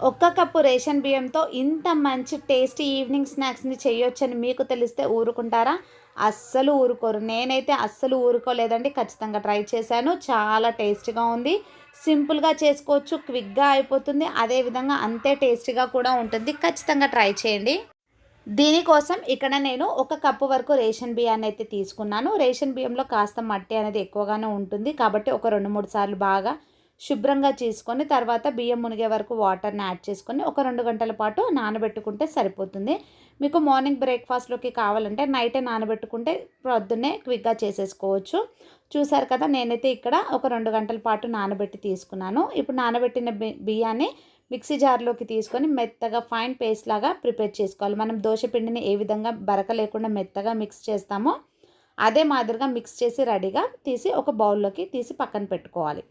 ఒక్క cup ration బియ్యంతో ఇంత మంచి టేస్టీ ఈవినింగ్ స్నాక్స్ని చేయొచ్చని మీకు తెలిస్తే ఊరుకుంటారా? అస్సలు ఊరుకోరు. నేనైతే అస్సలు ఊరుకోలేదండి. ఖచ్చితంగా ట్రై చేశాను. చాలా టేస్టీగా ఉంది. సింపుల్గా చేసుకోవచ్చు క్విక్గా అయిపోతుంది. అదేవిధంగా అంతే టేస్టీగా కూడా ఉంటుంది. ఖచ్చితంగా ట్రై చేయండి. దీనికోసం ఇక్కడ నేను ఒక కప్పు వరకు రేషన్ బియ్యాన్ని అయితే తీసుకున్నాను. రేషన్ బియ్యంలో కాస్త మట్టి అనేది ఎక్కువగానే ఉంటుంది. కాబట్టి ఒక రెండు మూడు సార్లు బాగా శుభ్రంగా చేసుకొని తర్వాత బియ్యం మునిగే వరకు వాటర్ని యాడ్ చేసుకొని ఒక రెండు గంటల పాటు నానబెట్టుకుంటే సరిపోతుంది. మీకు మార్నింగ్ బ్రేక్ఫాస్ట్లోకి కావాలంటే నైటే నానబెట్టుకుంటే ప్రొద్దున్నే క్విక్గా చేసేసుకోవచ్చు. చూసారు కదా నేనైతే ఇక్కడ ఒక రెండు గంటల పాటు నానబెట్టి తీసుకున్నాను. ఇప్పుడు నానబెట్టిన బియ్యాన్ని మిక్సీ జార్లోకి తీసుకొని మెత్తగా ఫైన్ పేస్ట్ లాగా ప్రిపేర్ చేసుకోవాలి. మనం దోశ పిండిని ఏ విధంగా బరక లేకుండా మెత్తగా మిక్స్ చేస్తామో అదే మాదిరిగా మిక్స్ చేసి రెడీగా తీసి ఒక బౌల్లోకి తీసి పక్కన పెట్టుకోవాలి.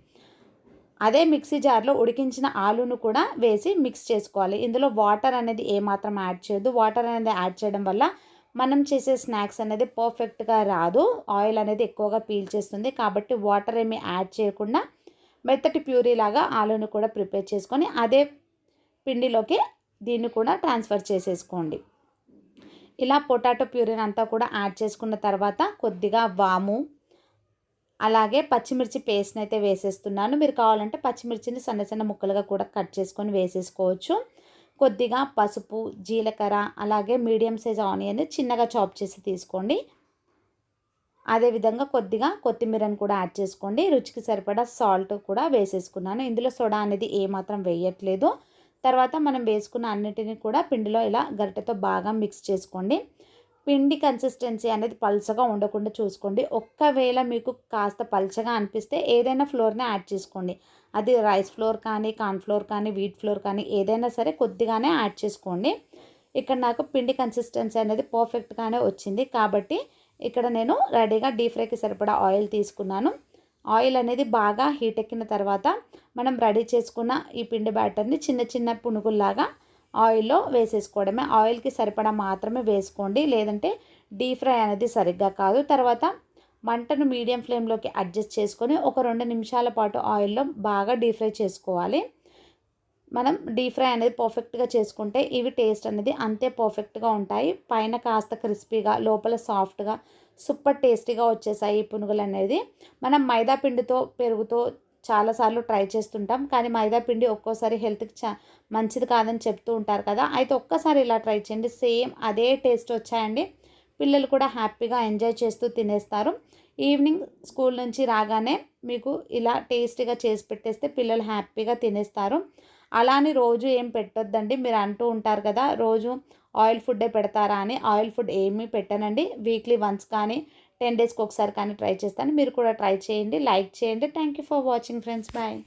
అదే మిక్సీ జార్లో ఉడికించిన ఆలును కూడా వేసి మిక్స్ చేసుకోవాలి. ఇందులో వాటర్ అనేది ఏమాత్రం యాడ్ చేయొద్దు. వాటర్ అనేది యాడ్ చేయడం వల్ల మనం చేసే స్నాక్స్ అనేది పర్ఫెక్ట్గా రాదు. ఆయిల్ అనేది ఎక్కువగా పీల్చేస్తుంది. కాబట్టి వాటర్ ఏమీ యాడ్ చేయకుండా మెత్తటి ప్యూరీ లాగా ఆలును కూడా ప్రిపేర్ చేసుకొని అదే పిండిలోకి దీన్ని కూడా ట్రాన్స్ఫర్ చేసేసుకోండి. ఇలా పొటాటో ప్యూరీని అంతా కూడా యాడ్ చేసుకున్న తర్వాత కొద్దిగా వాము అలాగే పచ్చిమిర్చి పేస్ట్ని అయితే వేసేస్తున్నాను. మీరు కావాలంటే పచ్చిమిర్చిని సన్న సన్న ముక్కలుగా కూడా కట్ చేసుకొని వేసేసుకోవచ్చు. కొద్దిగా పసుపు జీలకర్ర అలాగే మీడియం సైజ్ ఆనియన్ చిన్నగా చాప్ చేసి తీసుకోండి. అదేవిధంగా కొద్దిగా కొత్తిమీరని కూడా యాడ్ చేసుకోండి. రుచికి సరిపడా సాల్ట్ కూడా వేసేసుకున్నాను. ఇందులో సోడా అనేది ఏమాత్రం వేయట్లేదు. తర్వాత మనం వేసుకున్న అన్నిటిని కూడా పిండిలో ఇలా గరిటెతో బాగా మిక్స్ చేసుకోండి. పిండి కన్సిస్టెన్సీ అనేది పల్చగా ఉండకుండా చూసుకోండి. ఒక్కవేళ మీకు కాస్త పల్చగా అనిపిస్తే ఏదైనా ఫ్లోర్ని యాడ్ చేసుకోండి. అది రైస్ ఫ్లోర్ కానీ కార్న్ ఫ్లోర్ కానీ వీట్ ఫ్లోర్ కానీ ఏదైనా సరే కొద్దిగానే యాడ్ చేసుకోండి. ఇక్కడ నాకు పిండి కన్సిస్టెన్సీ అనేది పర్ఫెక్ట్గానే వచ్చింది. కాబట్టి ఇక్కడ నేను రెడీగా డీప్ ఫ్రైకి సరిపడా ఆయిల్ తీసుకున్నాను. ఆయిల్ అనేది బాగా హీట్ ఎక్కిన తర్వాత మనం రెడీ చేసుకున్న ఈ పిండి బ్యాటర్ని చిన్న చిన్న పునుగుల్లాగా ఆయిల్లో వేసేసుకోవడమే. ఆయిల్కి సరిపడా మాత్రమే వేసుకోండి. లేదంటే డీప్ ఫ్రై అనేది సరిగ్గా కాదు. తర్వాత మంటను మీడియం ఫ్లేమ్లోకి అడ్జస్ట్ చేసుకొని ఒక రెండు నిమిషాల పాటు ఆయిల్లో బాగా డీప్ ఫ్రై చేసుకోవాలి. మనం డీప్ ఫ్రై అనేది పర్ఫెక్ట్గా చేసుకుంటే ఇవి టేస్ట్ అనేది అంతే పర్ఫెక్ట్గా ఉంటాయి. పైన కాస్త క్రిస్పీగా లోపల సాఫ్ట్గా సూపర్ టేస్టీగా వచ్చేసాయి ఈ పునుగులు అనేది మనం మైదా పిండితో పెరుగుతో చాలాసార్లు ట్రై చేస్తుంటాం. కానీ మైదా పిండి ఒక్కోసారి హెల్త్కి చా మంచిది కాదని చెప్తూ ఉంటారు కదా. అయితే ఒక్కసారి ఇలా ట్రై చేయండి. సేమ్ అదే టేస్ట్ వచ్చాయండి. పిల్లలు కూడా హ్యాపీగా ఎంజాయ్ చేస్తూ తినేస్తారు. ఈవినింగ్ స్కూల్ నుంచి రాగానే మీకు ఇలా టేస్టీగా చేసి పెట్టేస్తే పిల్లలు హ్యాపీగా తినేస్తారు. అలా అని రోజు ఏం పెట్టొద్దండి. మీరు అంటూ ఉంటారు కదా రోజు ఆయిల్ ఫుడ్డే పెడతారా అని. ఆయిల్ ఫుడ్ ఏమీ పెట్టనండి. వీక్లీ వన్స్ కానీ టెన్ డేస్కి ఒకసారి కానీ ట్రై చేస్తాను. మీరు కూడా ట్రై చేయండి లైక్ చేయండి. Thank you for watching friends. Bye.